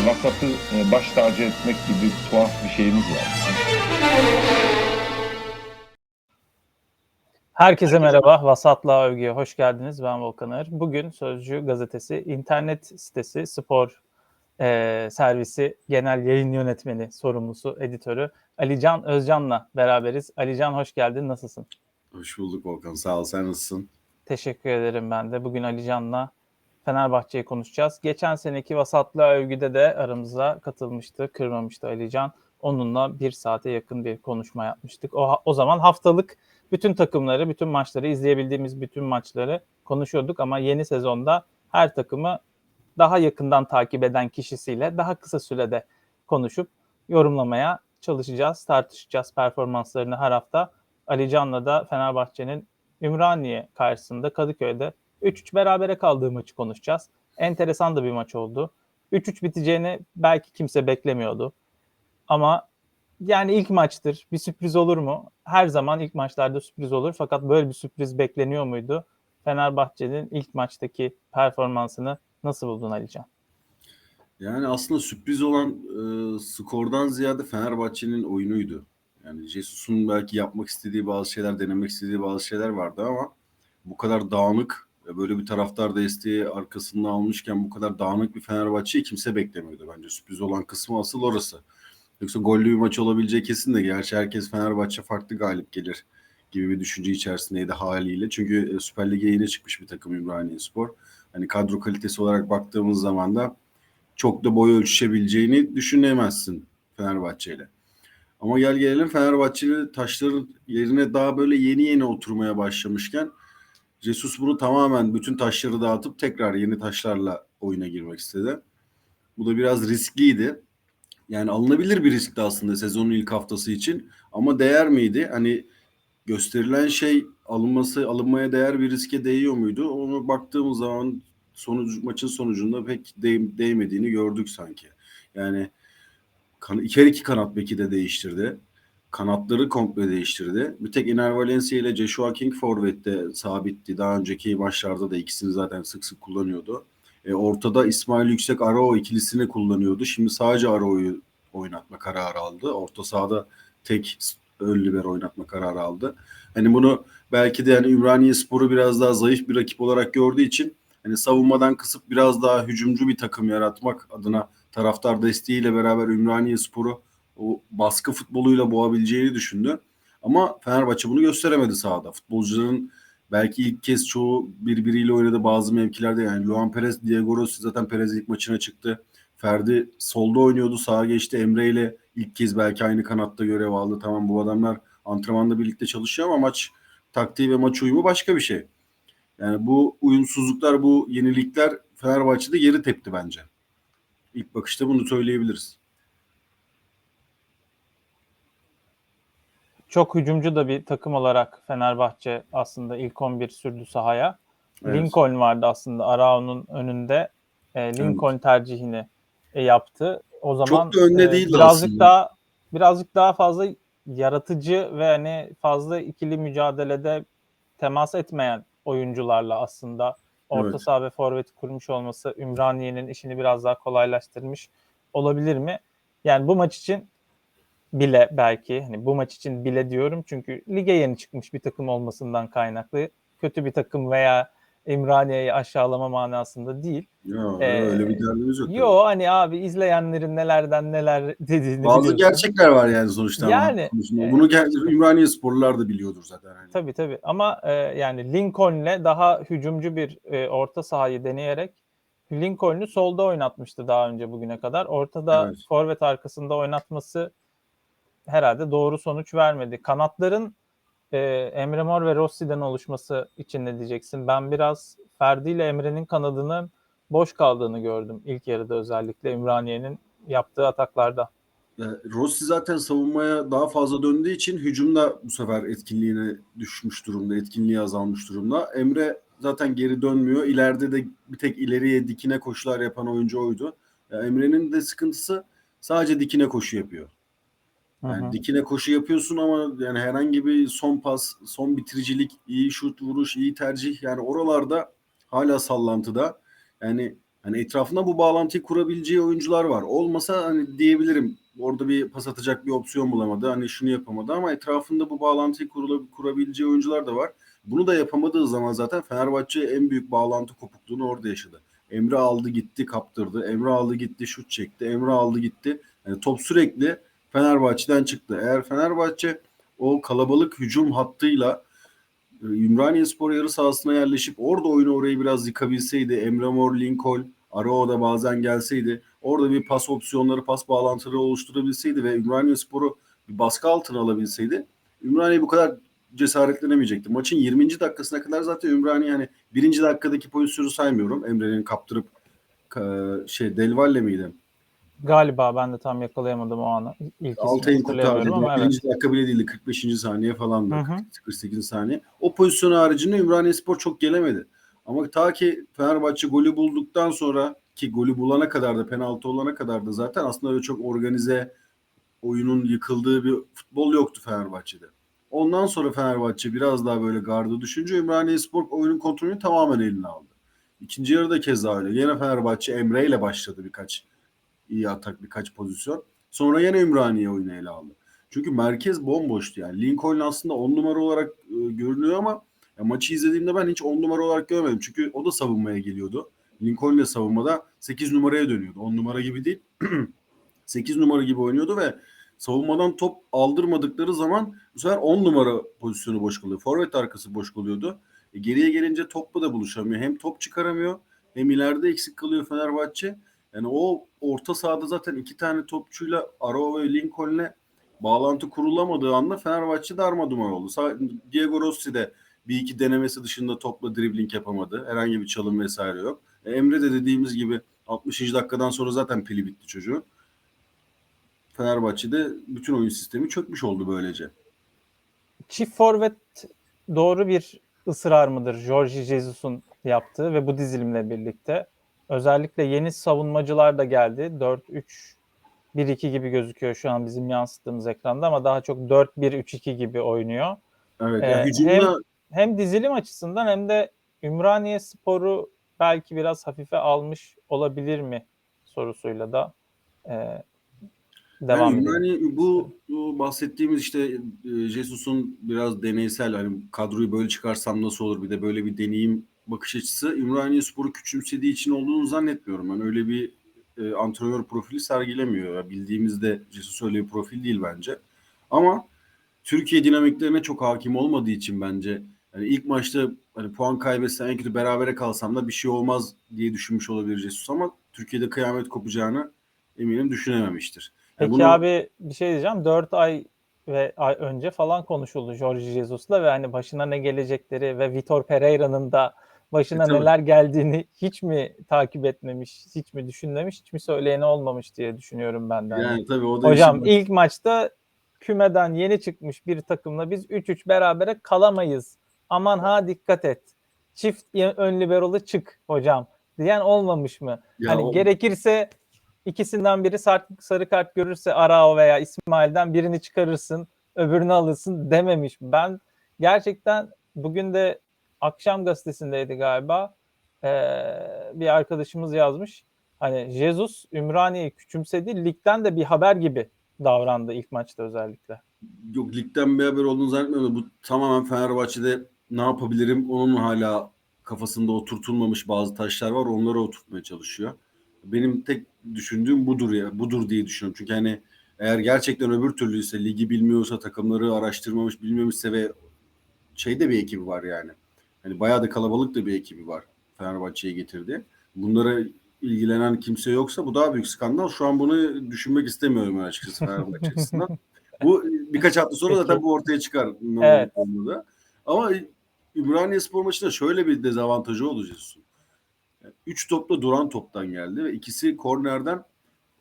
Yani vasatı e, baş tacı etmek gibi tuhaf bir şeyimiz var. Herkese merhaba. Vasatla Övgü'ye hoş geldiniz. Ben Volkan Ağır. Bugün Sözcü gazetesi internet sitesi spor e, servisi genel yayın yönetmeni sorumlusu editörü Alican Özcan'la beraberiz. Alican hoş geldin. Nasılsın? Hoş bulduk Volkan. Sağ ol. Sen nasılsın? Teşekkür ederim ben de. Bugün Alican'la Fenerbahçe'yi konuşacağız. Geçen seneki Vasatla Övgü'de de aramıza katılmıştı, kırmamıştı Alican. Onunla bir saate yakın bir konuşma yapmıştık. O, o zaman haftalık bütün takımları, bütün maçları, izleyebildiğimiz bütün maçları konuşuyorduk ama yeni sezonda her takımı daha yakından takip eden kişisiyle daha kısa sürede konuşup yorumlamaya çalışacağız, tartışacağız performanslarını her hafta. Ali Can'la da Fenerbahçe'nin Ümraniye karşısında Kadıköy'de 3-3 berabere kaldığı maçı konuşacağız. Enteresan da bir maç oldu. 3-3 biteceğini belki kimse beklemiyordu. Ama yani ilk maçtır. Bir sürpriz olur mu? Her zaman ilk maçlarda sürpriz olur. Fakat böyle bir sürpriz bekleniyor muydu? Fenerbahçe'nin ilk maçtaki performansını nasıl buldun Alican? Yani aslında sürpriz olan e, skordan ziyade Fenerbahçe'nin oyunuydu. Yani Jesus'un belki yapmak istediği bazı şeyler, denemek istediği bazı şeyler vardı ama bu kadar dağınık böyle bir taraftar desteği arkasında almışken bu kadar dağınık bir Fenerbahçe'yi kimse beklemiyordu. Bence sürpriz olan kısmı asıl orası. Yoksa gollü bir maç olabileceği kesin de gerçi herkes Fenerbahçe farklı galip gelir gibi bir düşünce içerisindeydi haliyle. Çünkü e, Süper Lig'e yeni çıkmış bir takım Ümraniye Spor. Hani kadro kalitesi olarak baktığımız zaman da çok da boy ölçüşebileceğini düşünemezsin Fenerbahçe ile. Ama gel gelelim Fenerbahçeli taşların yerine daha böyle yeni yeni oturmaya başlamışken Jesus bunu tamamen bütün taşları dağıtıp tekrar yeni taşlarla oyuna girmek istedi. Bu da biraz riskliydi. Yani alınabilir bir riskti aslında sezonun ilk haftası için. Ama değer miydi? Hani gösterilen şey alınması alınmaya değer bir riske değiyor muydu? Onu baktığımız zaman sonuç maçın sonucunda pek değ, değmediğini gördük sanki. Yani kan, iki kanat beki de değiştirdi. Kanatları komple değiştirdi. Bir tek Ener Valencia ile Joshua King forvette sabitti. Daha önceki maçlarda da ikisini zaten sık sık kullanıyordu. E, ortada İsmail Yüksek Arao ikilisini kullanıyordu. Şimdi sadece Arao'yu oynatma kararı aldı. Orta sahada tek ön liber oynatma kararı aldı. Hani bunu belki de yani Ümraniye Sporu biraz daha zayıf bir rakip olarak gördüğü için hani savunmadan kısıp biraz daha hücumcu bir takım yaratmak adına taraftar desteğiyle beraber Ümraniye Sporu o baskı futboluyla boğabileceğini düşündü. Ama Fenerbahçe bunu gösteremedi sahada. Futbolcuların belki ilk kez çoğu birbiriyle oynadı bazı mevkilerde yani Luan Perez, Diego Rossi zaten Perez ilk maçına çıktı. Ferdi solda oynuyordu sağa geçti Emre ile ilk kez belki aynı kanatta görev aldı. Tamam bu adamlar antrenmanda birlikte çalışıyor ama maç taktiği ve maç uyumu başka bir şey. Yani bu uyumsuzluklar, bu yenilikler Fenerbahçe'de geri tepti bence. İlk bakışta bunu söyleyebiliriz. Çok hücumcu da bir takım olarak Fenerbahçe aslında ilk 11 sürdü sahaya. Evet. Lincoln vardı aslında Arao'nun önünde. E, Lincoln tercihini e, yaptı. O zaman da önde e, değildi birazcık aslında. daha birazcık daha fazla yaratıcı ve hani fazla ikili mücadelede temas etmeyen oyuncularla aslında orta Evet. saha ve forveti kurmuş olması Ümraniye'nin işini biraz daha kolaylaştırmış olabilir mi? Yani bu maç için bile belki hani bu maç için bile diyorum çünkü lige yeni çıkmış bir takım olmasından kaynaklı kötü bir takım veya İmraniye'yi aşağılama manasında değil. Ya Ee, öyle bir derdimiz yok. Yo hani abi izleyenlerin nelerden neler dediğini Bazı biliyorsun. gerçekler var yani sonuçta. Yani, konusunda. e- Bunu ger- Ümraniye sporlular da biliyordur zaten. Yani. Tabii tabii ama e, yani Lincoln'le daha hücumcu bir e, orta sahayı deneyerek Lincoln'u solda oynatmıştı daha önce bugüne kadar. Ortada Evet. forvet arkasında oynatması herhalde doğru sonuç vermedi. Kanatların e, Emre Mor ve Rossi'den oluşması için ne diyeceksin? Ben biraz Ferdi ile Emre'nin kanadının boş kaldığını gördüm ilk yarıda özellikle Ümraniye'nin yaptığı ataklarda. Rossi zaten savunmaya daha fazla döndüğü için hücumda bu sefer etkinliğine düşmüş durumda. Etkinliği azalmış durumda. Emre zaten geri dönmüyor. İleride de bir tek ileriye dikine koşular yapan oyuncu oydu. Ya Emre'nin de sıkıntısı sadece dikine koşu yapıyor. Yani Hı hı. dikine koşu yapıyorsun ama yani herhangi bir son pas, son bitiricilik, iyi şut vuruş, iyi tercih yani oralarda hala sallantıda. Yani Hani etrafında bu bağlantıyı kurabileceği oyuncular var. Olmasa hani diyebilirim orada bir pas atacak bir opsiyon bulamadı. Hani şunu yapamadı ama etrafında bu bağlantıyı kurula, kurabileceği oyuncular da var. Bunu da yapamadığı zaman zaten Fenerbahçe en büyük bağlantı kopukluğunu orada yaşadı. Emre aldı gitti kaptırdı. Emre aldı gitti şut çekti. Emre aldı gitti. Yani top sürekli Fenerbahçe'den çıktı. Eğer Fenerbahçe o kalabalık hücum hattıyla e, Ümraniye Spor yarı sahasına yerleşip orada oyunu orayı biraz yıkabilseydi Emre Mor, Lincoln, Arao da bazen gelseydi orada bir pas opsiyonları, pas bağlantıları oluşturabilseydi ve Ümraniye Spor'u bir baskı altına alabilseydi Ümraniye bu kadar cesaretlenemeyecekti. Maçın 20. dakikasına kadar zaten Ümraniye yani birinci dakikadaki pozisyonu saymıyorum. Emre'nin kaptırıp ka- şey Delvalle miydi? Galiba ben de tam yakalayamadım o anı. İlk Altay'ın kurtardığı ama evet. dakika bile değildi. 45. saniye falan da. Hı hı. 48. saniye. O pozisyon haricinde Ümraniye Spor çok gelemedi. Ama ta ki Fenerbahçe golü bulduktan sonra ki golü bulana kadar da penaltı olana kadar da zaten aslında öyle çok organize oyunun yıkıldığı bir futbol yoktu Fenerbahçe'de. Ondan sonra Fenerbahçe biraz daha böyle gardı düşünce Ümraniye Spor oyunun kontrolünü tamamen eline aldı. İkinci yarıda keza öyle. Yine Fenerbahçe Emre ile başladı birkaç iyi atak birkaç pozisyon. Sonra yine Ümraniye oyunu ele aldı. Çünkü merkez bomboştu yani. Lincoln aslında 10 numara olarak e, görünüyor ama ya maçı izlediğimde ben hiç 10 numara olarak görmedim. Çünkü o da savunmaya geliyordu. Lincoln de savunmada 8 numaraya dönüyordu. 10 numara gibi değil. 8 numara gibi oynuyordu ve savunmadan top aldırmadıkları zaman bu sefer 10 numara pozisyonu boş kalıyor. Forvet arkası boş kalıyordu. E, geriye gelince topla da buluşamıyor. Hem top çıkaramıyor hem ileride eksik kalıyor Fenerbahçe. Yani o orta sahada zaten iki tane topçuyla Arao ve Lincoln'le bağlantı kurulamadığı anda Fenerbahçe darmadağın oldu. Diego Rossi de bir iki denemesi dışında topla dribbling yapamadı. Herhangi bir çalım vesaire yok. E, Emre de dediğimiz gibi 60. dakikadan sonra zaten pili bitti çocuğun. Fenerbahçe'de bütün oyun sistemi çökmüş oldu böylece. Çift forvet doğru bir ısrar mıdır Jorge Jesus'un yaptığı ve bu dizilimle birlikte? Özellikle yeni savunmacılar da geldi. 4-3-1-2 gibi gözüküyor şu an bizim yansıttığımız ekranda ama daha çok 4-1-3-2 gibi oynuyor. Evet. Ee, yani hücumda Hem dizilim açısından hem de Ümraniye Sporu belki biraz hafife almış olabilir mi sorusuyla da e, devam yani, yani bu, bu bahsettiğimiz işte e, Jesus'un biraz deneysel hani kadroyu böyle çıkarsam nasıl olur bir de böyle bir deneyim bakış açısı Ümraniye Spor'u küçümsediği için olduğunu zannetmiyorum. Ben öyle bir e, antrenör profili sergilemiyor. Ya Bildiğimizde Jesus öyle bir profil değil bence. Ama Türkiye dinamiklerine çok hakim olmadığı için bence yani ilk maçta hani puan kaybetsem en kötü berabere kalsam da bir şey olmaz diye düşünmüş olabilir Jesus ama Türkiye'de kıyamet kopacağını eminim düşünememiştir. Yani Peki bunu- abi bir şey diyeceğim. 4 ay ve ay önce falan konuşuldu Jorge Jesus'la ve hani başına ne gelecekleri ve Vitor Pereira'nın da başına E, tabii. neler geldiğini hiç mi takip etmemiş, hiç mi düşünmemiş, hiç mi söyleyeni olmamış diye düşünüyorum ben de. hani. yani tabii o da Hocam işin- ilk maçta kümeden yeni çıkmış bir takımla biz 3-3 berabere kalamayız. Aman ha dikkat et. Çift ön liberalı çık hocam diyen olmamış mı? Ya hani o- gerekirse ikisinden biri sarı, sarı kart görürse Arao veya İsmail'den birini çıkarırsın, öbürünü alırsın dememiş. mi? Ben gerçekten bugün de akşam gazetesindeydi galiba. Ee, bir arkadaşımız yazmış. Hani Jesus Ümraniye'yi küçümsedi. Ligden de bir haber gibi davrandı ilk maçta özellikle. Yok ligden bir haber olduğunu zannetmiyorum. Bu tamamen Fenerbahçe'de ne yapabilirim onun hala kafasında oturtulmamış bazı taşlar var. Onları oturtmaya çalışıyor. Benim tek düşündüğüm budur ya. Budur diye düşünüyorum. Çünkü hani eğer gerçekten öbür türlüyse ligi bilmiyorsa takımları araştırmamış bilmemişse ve şeyde bir ekibi var yani. Hani bayağı da kalabalık da bir ekibi var Fenerbahçe'ye getirdi. Bunlara ilgilenen kimse yoksa bu daha büyük skandal. Şu an bunu düşünmek istemiyorum açıkçası Fenerbahçe açısından. Bu birkaç hafta sonra Peki. zaten bu ortaya çıkar. Evet. olduğunu da. Ama Ümraniye Spor maçında şöyle bir dezavantajı. Yani Üç topla duran toptan geldi ve ikisi kornerden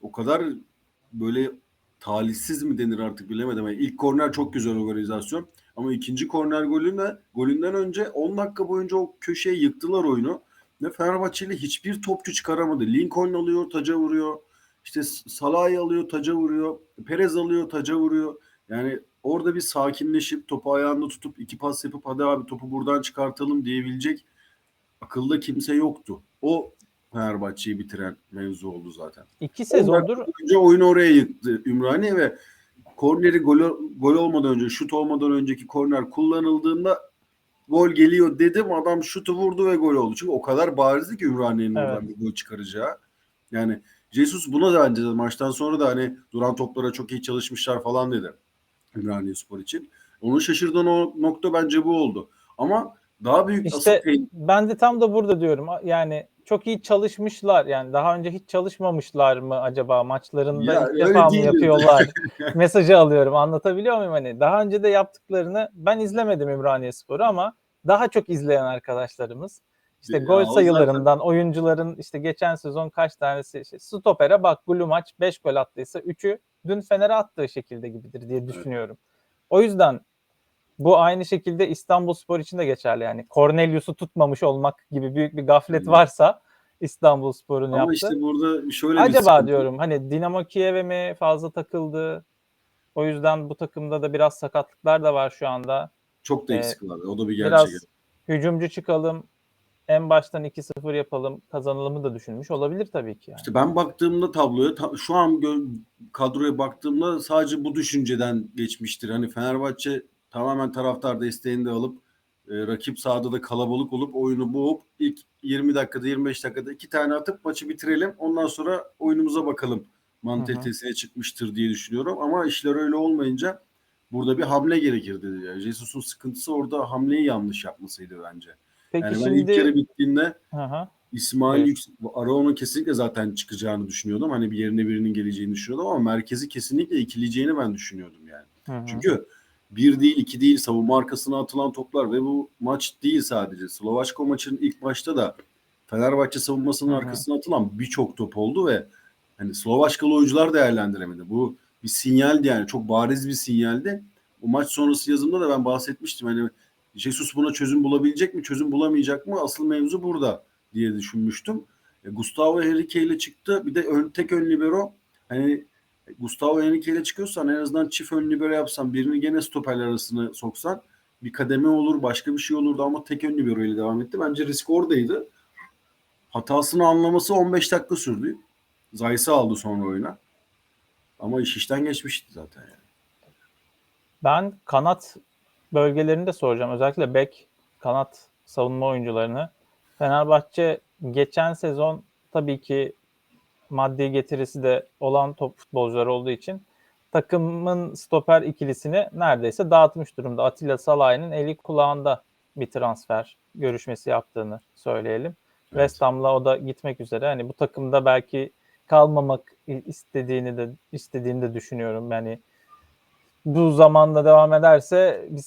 o kadar böyle talihsiz mi denir artık bilemedim. Yani ilk korner çok güzel organizasyon ama ikinci korner golünde golünden önce 10 dakika boyunca o köşeye yıktılar oyunu. Ve Fenerbahçe ile hiçbir topçu çıkaramadı. Lincoln alıyor, taca vuruyor. İşte Salah'ı alıyor, taca vuruyor. Perez alıyor, taca vuruyor. Yani orada bir sakinleşip topu ayağında tutup iki pas yapıp hadi abi topu buradan çıkartalım diyebilecek akılda kimse yoktu. O Fenerbahçe'yi bitiren mevzu oldu zaten. İki sezondur Önce oyunu oraya yıktı Ümraniye ve korneri gol, gol olmadan önce, şut olmadan önceki korner kullanıldığında gol geliyor dedim. Adam şutu vurdu ve gol oldu. Çünkü o kadar barizdi ki Ümraniye'nin Evet. oradan bir gol çıkaracağı. Yani Jesus buna da bence de maçtan sonra da hani duran toplara çok iyi çalışmışlar falan dedi. Ümraniye Spor için. Onun şaşırdığın o nokta bence bu oldu. Ama daha büyük İşte asıl tehlike- ben de tam da burada diyorum. Yani çok iyi çalışmışlar. Yani daha önce hiç çalışmamışlar mı acaba maçlarında Ya, ilk defa mı yapıyorlar? Mesajı alıyorum. Anlatabiliyor muyum hani? Daha önce de yaptıklarını ben izlemedim Ümraniye Sporu ama daha çok izleyen arkadaşlarımız işte Ya, gol sayılarından oyuncuların işte geçen sezon kaç tanesi işte stopere bak Gulu maç 5 gol attıysa 3'ü dün Fener'e attığı şekilde gibidir diye düşünüyorum. O yüzden bu aynı şekilde İstanbul Spor için de geçerli yani. Cornelius'u tutmamış olmak gibi büyük bir gaflet Hı. varsa İstanbul Spor'un ama yaptığı. işte burada şöyle bir Acaba sıkıntı- diyorum hani Dinamo Kiev'e mi fazla takıldı? O yüzden bu takımda da biraz sakatlıklar da var şu anda. çok da Ee, eksik var. O da bir gerçek. Biraz hücumcu çıkalım. En baştan 2-0 yapalım. Kazanılımı da düşünmüş olabilir tabii ki yani. İşte ben baktığımda tabloya ta- şu an kadroya baktığımda sadece bu düşünceden geçmiştir. Hani Fenerbahçe tamamen taraftar desteğini de alıp e, rakip sahada da kalabalık olup oyunu boğup ilk 20 dakikada 25 dakikada iki tane atıp maçı bitirelim. Ondan sonra oyunumuza bakalım mantalitesine çıkmıştır diye düşünüyorum. Ama işler öyle olmayınca burada bir hamle gerekirdi. Yani Jesus'un sıkıntısı orada hamleyi yanlış yapmasıydı bence. Peki Yani ben şimdi ilk yarı bittiğinde hı. İsmail Evet. Yüksek, Arao'nun kesinlikle zaten çıkacağını düşünüyordum. Hani bir yerine birinin geleceğini düşünüyordum ama merkezi kesinlikle ikileyeceğini ben düşünüyordum yani. Hı hı. Çünkü bir değil iki değil savunma arkasına atılan toplar ve bu maç değil sadece. Slovaçko maçının ilk maçta da Fenerbahçe savunmasının Hı hı. arkasına atılan birçok top oldu ve hani Slovaçkalı oyuncular değerlendiremedi. Bu bir sinyaldi yani çok bariz bir sinyaldi. O maç sonrası yazımda da ben bahsetmiştim. Hani Jesus buna çözüm bulabilecek mi, çözüm bulamayacak mı? Asıl mevzu burada diye düşünmüştüm. E, Gustavo Henrique ile çıktı. Bir de ön, tek ön libero. Hani Gustavo Henrique ile çıkıyorsan en azından çift ön libero yapsan birini gene stoperler arasına soksan bir kademe olur, başka bir şey olurdu ama tek ön libero ile devam etti. Bence risk oradaydı. Hatasını anlaması 15 dakika sürdü. Zayt'sı aldı sonra oyuna. Ama iş işten geçmişti zaten yani. Ben kanat bölgelerini de soracağım. Özellikle bek, kanat savunma oyuncularını. Fenerbahçe geçen sezon tabii ki maddi getirisi de olan top futbolcular olduğu için takımın stoper ikilisini neredeyse dağıtmış durumda. Atilla Salahi'nin eli kulağında bir transfer görüşmesi yaptığını söyleyelim. Evet. West Ham'la o da gitmek üzere. Hani bu takımda belki kalmamak istediğini de istediğini de düşünüyorum. Yani bu zamanda devam ederse bir,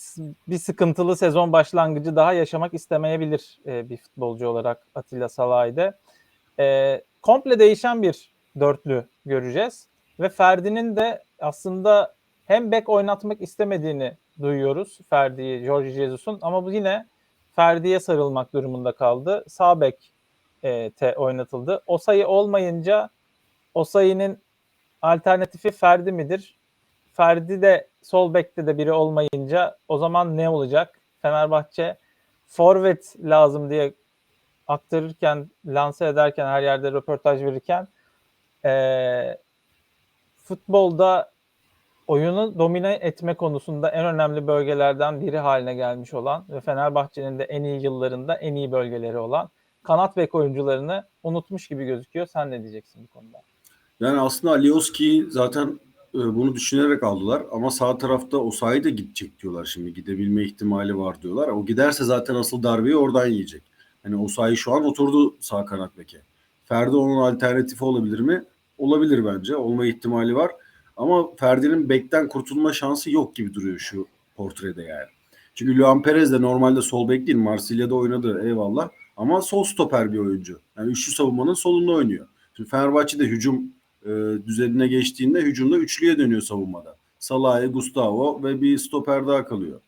bir sıkıntılı sezon başlangıcı daha yaşamak istemeyebilir e, bir futbolcu olarak Atilla Salahi'de. E, komple değişen bir dörtlü göreceğiz. Ve Ferdi'nin de aslında hem bek oynatmak istemediğini duyuyoruz Ferdi'yi, Jorge Jesus'un ama bu yine Ferdi'ye sarılmak durumunda kaldı. Sağ bek e, te oynatıldı. O sayı olmayınca o sayının alternatifi Ferdi midir? Ferdi de sol bekte de biri olmayınca o zaman ne olacak? Fenerbahçe forvet lazım diye aktarırken, lanse ederken, her yerde röportaj verirken eee, futbolda oyunu domine etme konusunda en önemli bölgelerden biri haline gelmiş olan ve Fenerbahçe'nin de en iyi yıllarında en iyi bölgeleri olan kanat bek oyuncularını unutmuş gibi gözüküyor. Sen ne diyeceksin bu konuda? Yani aslında Alioski'yi zaten e, bunu düşünerek aldılar ama sağ tarafta Osayi de gidecek diyorlar şimdi. Gidebilme ihtimali var diyorlar. O giderse zaten asıl darbeyi oradan yiyecek. Hani Osayi şu an oturdu sağ kanat beke. Ferdi onun alternatifi olabilir mi? Olabilir bence. Olma ihtimali var. Ama Ferdi'nin bekten kurtulma şansı yok gibi duruyor şu portrede yani. Çünkü Luan Perez de normalde sol bek değil. Marsilya'da oynadı eyvallah. Ama sol stoper bir oyuncu. Yani üçlü savunmanın solunda oynuyor. Şimdi Fenerbahçe'de hücum e, düzenine geçtiğinde hücumda üçlüye dönüyor savunmada. Salah'e, Gustavo ve bir stoper daha kalıyor.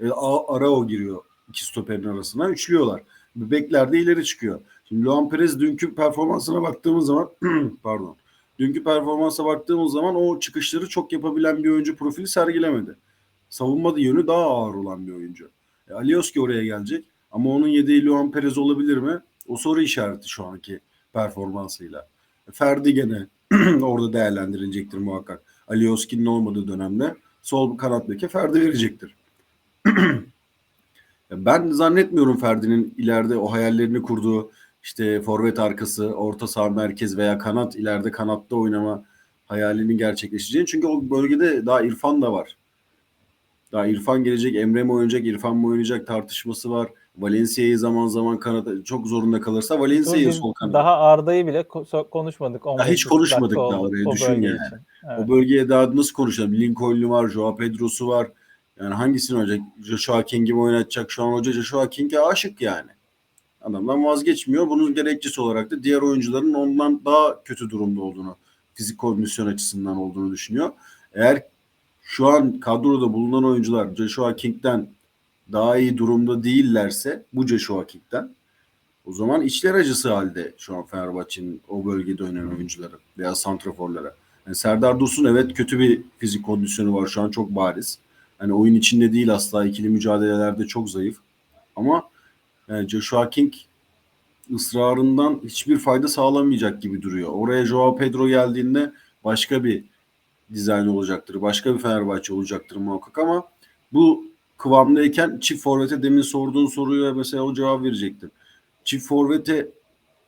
E, Arao giriyor iki stoperin arasına. Üçlüyorlar. Bekler de ileri çıkıyor. Şimdi Luan Perez dünkü performansına baktığımız zaman pardon. Dünkü performansa baktığımız zaman o çıkışları çok yapabilen bir oyuncu profili sergilemedi. Savunma yönü daha ağır olan bir oyuncu. E, Alioski oraya gelecek ama onun yedeği Luan Perez olabilir mi? O soru işareti şu anki performansıyla. Ferdi gene orada değerlendirilecektir muhakkak. Ali Oskin'in olmadığı dönemde sol kanat beke Ferdi verecektir. Ben zannetmiyorum Ferdi'nin ileride o hayallerini kurduğu işte forvet arkası, orta saha merkez veya kanat ileride kanatta oynama hayalinin gerçekleşeceğini. Çünkü o bölgede daha İrfan da var. Daha İrfan gelecek, Emre mi oynayacak, İrfan mı oynayacak tartışması var. Valencia'yı zaman zaman kanata çok zorunda kalırsa Valencia'yı sol kanat. Daha Arda'yı bile konuşmadık. Ya 15 hiç konuşmadık daha oraya, düşün yani. Evet. O bölgeye daha nasıl konuşalım? Lincoln'lu var, Joao Pedro'su var. Yani hangisini oynayacak? Joshua King'i mi oynatacak? Şu an hoca Joshua King'e aşık yani. Adamdan vazgeçmiyor. Bunun gerekçesi olarak da diğer oyuncuların ondan daha kötü durumda olduğunu, fizik kondisyon açısından olduğunu düşünüyor. Eğer şu an kadroda bulunan oyuncular Joshua King'den daha iyi durumda değillerse bu Joshua King'den o zaman içler acısı halde şu an Fenerbahçe'nin o bölgede oynayan oyuncuları veya santraforlara. Yani Serdar Dursun evet kötü bir fizik kondisyonu var şu an çok bariz. Hani oyun içinde değil asla ikili mücadelelerde çok zayıf. Ama yani Joshua King ısrarından hiçbir fayda sağlamayacak gibi duruyor. Oraya Joao Pedro geldiğinde başka bir dizayn olacaktır. Başka bir Fenerbahçe olacaktır muhakkak ama bu kıvamdayken çift forvete demin sorduğun soruya mesela o cevap verecektir. Çift forvete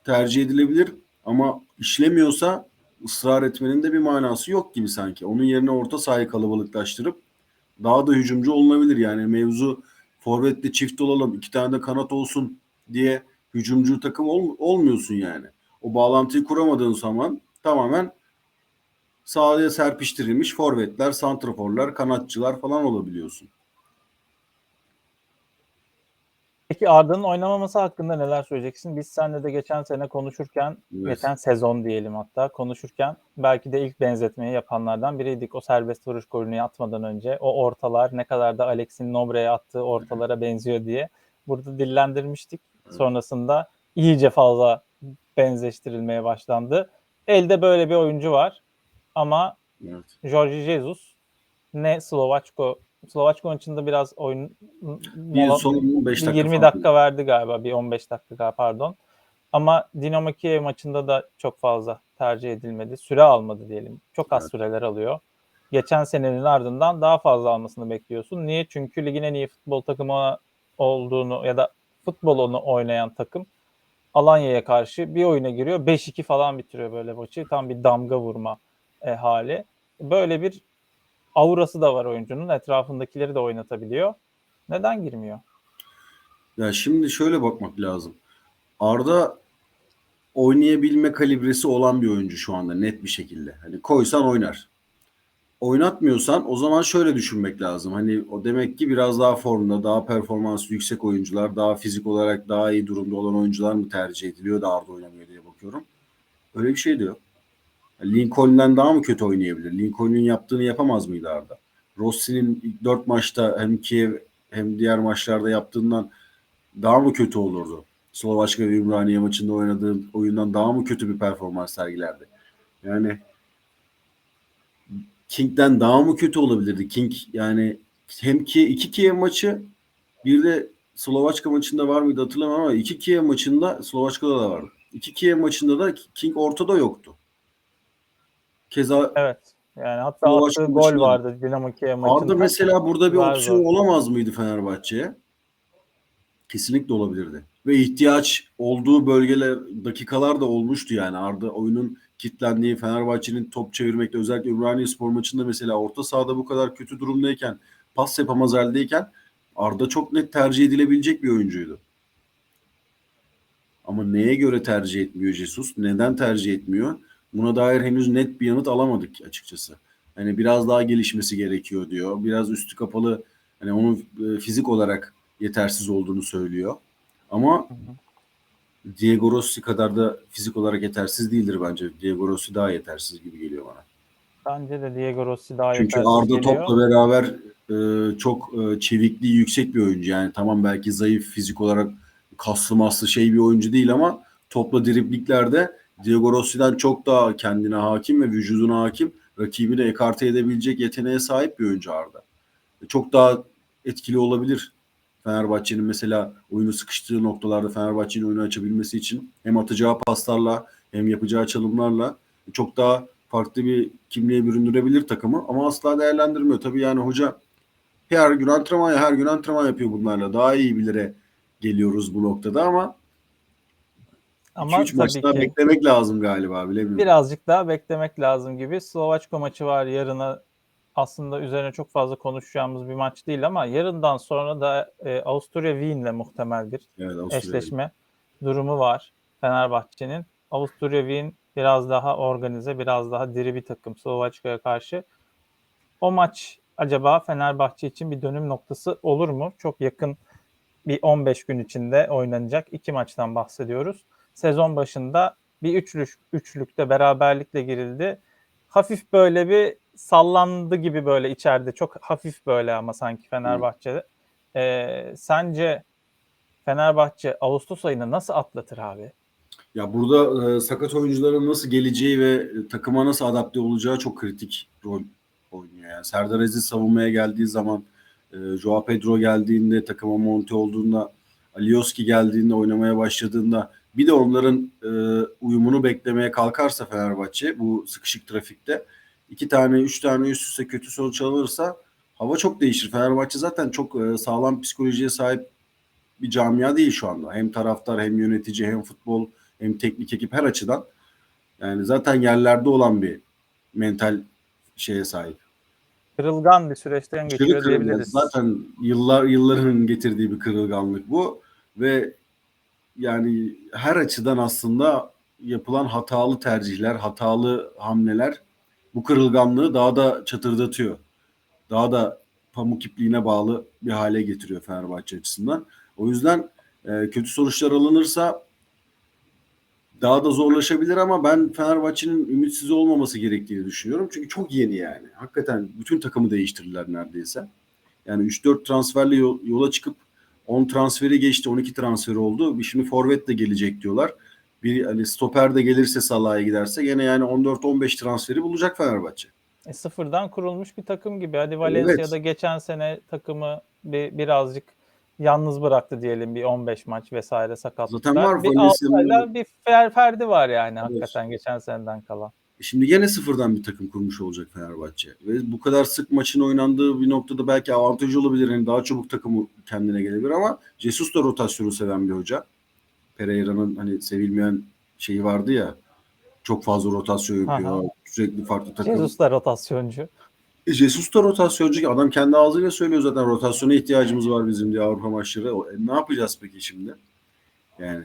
tercih edilebilir ama işlemiyorsa ısrar etmenin de bir manası yok gibi sanki. Onun yerine orta sahayı kalabalıklaştırıp daha da hücumcu olunabilir. Yani mevzu forvetle çift olalım, iki tane de kanat olsun diye hücumcu takım ol- olmuyorsun yani. O bağlantıyı kuramadığın zaman tamamen sahaya serpiştirilmiş forvetler, santraforlar, kanatçılar falan olabiliyorsun. Peki Arda'nın oynamaması hakkında neler söyleyeceksin? Biz seninle de geçen sene konuşurken, Evet. geçen sezon diyelim hatta konuşurken belki de ilk benzetmeyi yapanlardan biriydik. O serbest vuruş golünü atmadan önce o ortalar ne kadar da Alex'in Nobre'ye attığı ortalara benziyor diye burada dillendirmiştik. Sonrasında iyice fazla benzeştirilmeye başlandı. Elde böyle bir oyuncu var ama Evet. Jorge Jesus ne Slovaçko Slovaçko maçında biraz oyun Bir son 5 bir dakika 20 falan. dakika verdi galiba. Bir 15 dakika pardon. Ama Dinamo Kiev maçında da çok fazla tercih edilmedi. Süre almadı diyelim. Çok az Evet. süreler alıyor. Geçen senenin ardından daha fazla almasını bekliyorsun. Niye? Çünkü ligin en iyi futbol takımı olduğunu ya da futbolunu oynayan takım Alanya'ya karşı bir oyuna giriyor. 5-2 falan bitiriyor böyle maçı. Tam bir damga vurma e, hali. Böyle bir aurası da var oyuncunun. Etrafındakileri de oynatabiliyor. Neden girmiyor? Ya şimdi şöyle bakmak lazım. Arda oynayabilme kalibresi olan bir oyuncu şu anda net bir şekilde. Hani koysan oynar. Oynatmıyorsan o zaman şöyle düşünmek lazım. Hani o demek ki biraz daha formda, daha performans yüksek oyuncular, daha fizik olarak daha iyi durumda olan oyuncular mı tercih ediliyor da Arda oynamıyor diye bakıyorum. Öyle bir şey diyor. Lincoln'den daha mı kötü oynayabilir? Lincoln'un yaptığını yapamaz mıydı Arda? Rossi'nin ilk dört maçta hem Kiev hem diğer maçlarda yaptığından daha mı kötü olurdu? Slovaçka ve Ümraniye maçında oynadığı oyundan daha mı kötü bir performans sergilerdi? Yani King'den daha mı kötü olabilirdi? King yani hem ki iki Kiev maçı bir de Slovaçka maçında var mıydı hatırlamıyorum ama iki Kiev maçında Slovaçka'da da vardı. İki Kiev maçında da King ortada yoktu. Keza Evet. Yani hatta Slovaçka attığı gol vardı Dinamo Kiev maçında. Arda mesela burada bir Var, opsiyon var. olamaz mıydı Fenerbahçe'ye? Kesinlikle olabilirdi. Ve ihtiyaç olduğu bölgeler, dakikalar da olmuştu yani. Arda oyunun kitlendiği, Fenerbahçe'nin top çevirmekte özellikle Ümraniye Spor maçında mesela orta sahada bu kadar kötü durumdayken, pas yapamaz haldeyken Arda çok net tercih edilebilecek bir oyuncuydu. Ama neye göre tercih etmiyor Jesus? Neden tercih etmiyor? Buna dair henüz net bir yanıt alamadık açıkçası. Hani biraz daha gelişmesi gerekiyor diyor. Biraz üstü kapalı hani onun e, fizik olarak yetersiz olduğunu söylüyor. Ama Diego Rossi kadar da fizik olarak yetersiz değildir bence. Diego Rossi daha yetersiz gibi geliyor bana. Bence de Diego Rossi daha Çünkü yetersiz Arda geliyor. topla beraber e, çok e, çevikliği yüksek bir oyuncu. Yani tamam belki zayıf fizik olarak kaslı maslı şey bir oyuncu değil ama topla dribliklerde Diego Rossi'den çok daha kendine hakim ve vücuduna hakim. Rakibini ekarte edebilecek yeteneğe sahip bir oyuncu Arda. Çok daha etkili olabilir. Fenerbahçe'nin mesela oyunu sıkıştığı noktalarda Fenerbahçe'nin oyunu açabilmesi için hem atacağı paslarla hem yapacağı çalımlarla çok daha farklı bir kimliğe büründürebilir takımı ama asla değerlendirmiyor. Tabii yani hoca her gün antrenman her gün antrenman yapıyor bunlarla. Daha iyi bilire geliyoruz bu noktada ama Ama 2-3 maç daha beklemek lazım galiba bilemiyorum. birazcık daha beklemek lazım gibi. Slovaçko maçı var yarına aslında üzerine çok fazla konuşacağımız bir maç değil ama yarından sonra da e, Avusturya Wien'le muhtemel bir Evet, Avusturya. eşleşme durumu var Fenerbahçe'nin. Avusturya Wien biraz daha organize, biraz daha diri bir takım Slovaçka'ya karşı. O maç acaba Fenerbahçe için bir dönüm noktası olur mu? Çok yakın bir 15 gün içinde oynanacak iki maçtan bahsediyoruz. Sezon başında bir üçlük, üçlükte beraberlikle girildi. Hafif böyle bir sallandı gibi böyle içeride. Çok hafif böyle ama sanki Fenerbahçe'de. Ee, sence Fenerbahçe Ağustos ayını nasıl atlatır abi? Ya burada e, sakat oyuncuların nasıl geleceği ve e, takıma nasıl adapte olacağı çok kritik rol oynuyor. Yani Serdar Aziz savunmaya geldiği zaman, e, Joao Pedro geldiğinde, takıma monte olduğunda, Alioski geldiğinde, oynamaya başladığında bir de onların e, uyumunu beklemeye kalkarsa Fenerbahçe bu sıkışık trafikte iki tane, üç tane üst üste kötü sonuç alırsa hava çok değişir. Fenerbahçe zaten çok e, sağlam psikolojiye sahip bir camia değil şu anda. Hem taraftar hem yönetici hem futbol hem teknik ekip her açıdan. Yani zaten yerlerde olan bir mental şeye sahip. Kırılgan bir süreçten geçiyor kırılgan. diyebiliriz. Zaten yıllar yılların getirdiği bir kırılganlık bu ve yani her açıdan aslında yapılan hatalı tercihler, hatalı hamleler bu kırılganlığı daha da çatırdatıyor. Daha da pamuk ipliğine bağlı bir hale getiriyor Fenerbahçe açısından. O yüzden e, kötü sonuçlar alınırsa daha da zorlaşabilir ama ben Fenerbahçe'nin ümitsiz olmaması gerektiğini düşünüyorum. Çünkü çok yeni yani. Hakikaten bütün takımı değiştirdiler neredeyse. Yani 3-4 transferle yol- yola çıkıp 10 transferi geçti, 12 transferi oldu. Şimdi forvet de gelecek diyorlar. Bir hani stoper de gelirse Salah'a giderse gene yani 14-15 transferi bulacak Fenerbahçe. E, sıfırdan kurulmuş bir takım gibi. Hadi Valencia'da geçen sene takımı bir, birazcık yalnız bıraktı diyelim bir 15 maç vesaire sakatlıklar. Zaten var bir Valencia'nın- bir fer, ferdi var yani hakikaten geçen seneden kalan. Şimdi gene sıfırdan bir takım kurmuş olacak Fenerbahçe. Ve bu kadar sık maçın oynandığı bir noktada belki avantajı olabilir. Yani daha çabuk takımı kendine gelebilir ama Jesus da rotasyonu seven bir hoca. Pereira'nın hani sevilmeyen şeyi vardı ya. Çok fazla rotasyon yapıyor. Aha. Sürekli farklı takım. Jesus da rotasyoncu. E, Jesus da rotasyoncu. Adam kendi ağzıyla söylüyor zaten rotasyona ihtiyacımız var bizim diye Avrupa maçları. E, ne yapacağız peki şimdi? Yani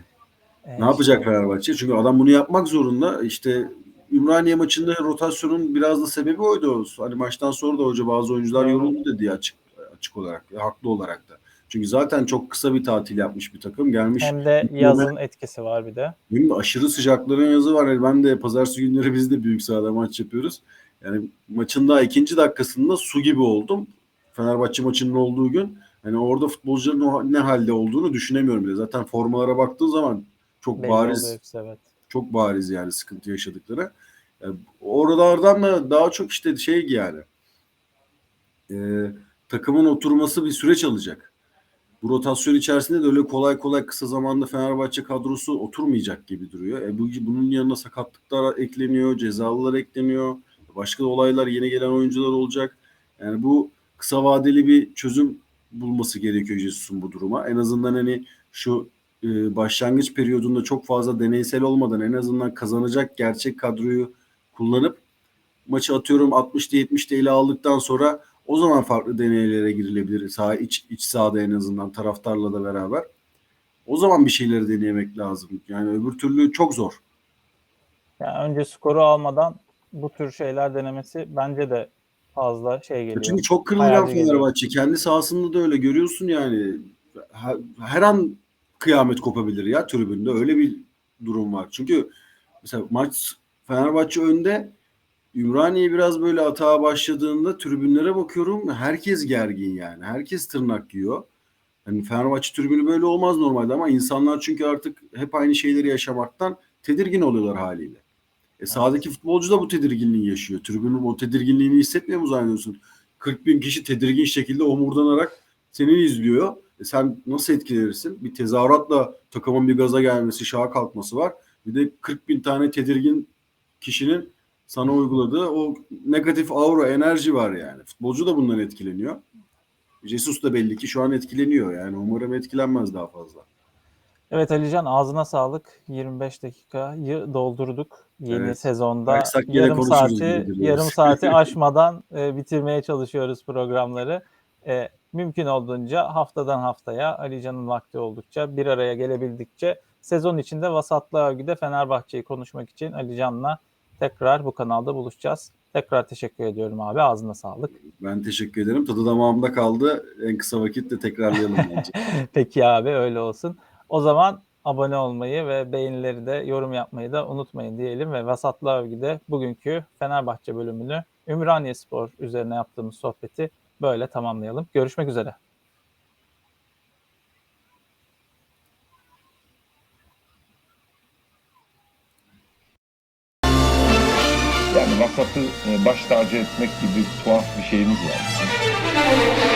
E, ne yapacak Fenerbahçe? Çünkü adam bunu yapmak zorunda. İşte Ümraniye maçında rotasyonun biraz da sebebi oydu. Hani maçtan sonra da hoca bazı oyuncular yoruldu dedi açık açık olarak, ve haklı olarak da. Çünkü zaten çok kısa bir tatil yapmış bir takım gelmiş. Hem de yazın etkisi var bir de. Değil mi? Aşırı sıcakların yazı var. Yani ben de pazartesi günleri biz de büyük sahada maç yapıyoruz. Yani maçın daha ikinci dakikasında su gibi oldum. Fenerbahçe maçının olduğu gün. Hani orada futbolcuların o ne halde olduğunu düşünemiyorum bile. Zaten formalara baktığın zaman çok Belli bariz hepsi, evet. çok bariz yani sıkıntı yaşadıkları. Yani oralardan da daha çok işte şey yani e, takımın oturması bir süreç alacak. Bu rotasyon içerisinde de öyle kolay kolay kısa zamanda Fenerbahçe kadrosu oturmayacak gibi duruyor. E, bu, bunun yanına sakatlıklar ekleniyor, cezalılar ekleniyor. Başka olaylar yeni gelen oyuncular olacak. Yani bu kısa vadeli bir çözüm bulması gerekiyor Jesus'un bu duruma. En azından hani şu e, başlangıç periyodunda çok fazla deneysel olmadan en azından kazanacak gerçek kadroyu kullanıp maçı atıyorum 60'da 70'de ele aldıktan sonra o zaman farklı deneylere girilebilir. Sağ iç iç sahada en azından taraftarla da beraber. O zaman bir şeyleri deneyemek lazım. Yani öbür türlü çok zor. Yani önce skoru almadan bu tür şeyler denemesi bence de fazla şey geliyor. Çünkü çok kırılgan. Fenerbahçe. Kendi sahasında da öyle görüyorsun yani. Ha- Her an kıyamet kopabilir ya tribünde. Öyle bir durum var. Çünkü mesela maç Fenerbahçe önde Ümraniye biraz böyle atağa başladığında tribünlere bakıyorum. Herkes gergin yani. Herkes tırnak yiyor. Hani Fenerbahçe tribünü böyle olmaz normalde ama insanlar çünkü artık hep aynı şeyleri yaşamaktan tedirgin oluyorlar haliyle. E sahadaki futbolcu da bu tedirginliği yaşıyor. Tribünün o tedirginliğini hissetmiyor mu zannediyorsun? 40 bin kişi tedirgin şekilde omurdanarak seni izliyor. E sen nasıl etkilenirsin? Bir tezahüratla takımın bir gaza gelmesi, şaha kalkması var. Bir de 40 bin tane tedirgin kişinin sana uyguladığı o negatif aura, enerji var yani. Futbolcu da bundan etkileniyor. Jesus da belli ki şu an etkileniyor yani. Umarım etkilenmez daha fazla. Evet Alican ağzına sağlık. 25 dakikayı doldurduk. Yeni Evet. sezonda yarım saati yarım saati aşmadan e, bitirmeye çalışıyoruz programları. E, mümkün olduğunca haftadan haftaya Alican'ın vakti oldukça bir araya gelebildikçe sezon içinde vasatlı övgüde Fenerbahçe'yi konuşmak için Alican'la tekrar bu kanalda buluşacağız. Tekrar teşekkür ediyorum abi. Ağzına sağlık. Ben teşekkür ederim. Tadı damağımda kaldı. En kısa vakitte tekrarlayalım bence. Peki abi öyle olsun. O zaman abone olmayı ve beğenileri de yorum yapmayı da unutmayın diyelim ve Vasatlı Övgü'de bugünkü Fenerbahçe bölümünü Ümraniye Spor üzerine yaptığımız sohbeti böyle tamamlayalım. Görüşmek üzere. Vasatı e, baş tacı etmek gibi tuhaf bir şeyimiz var.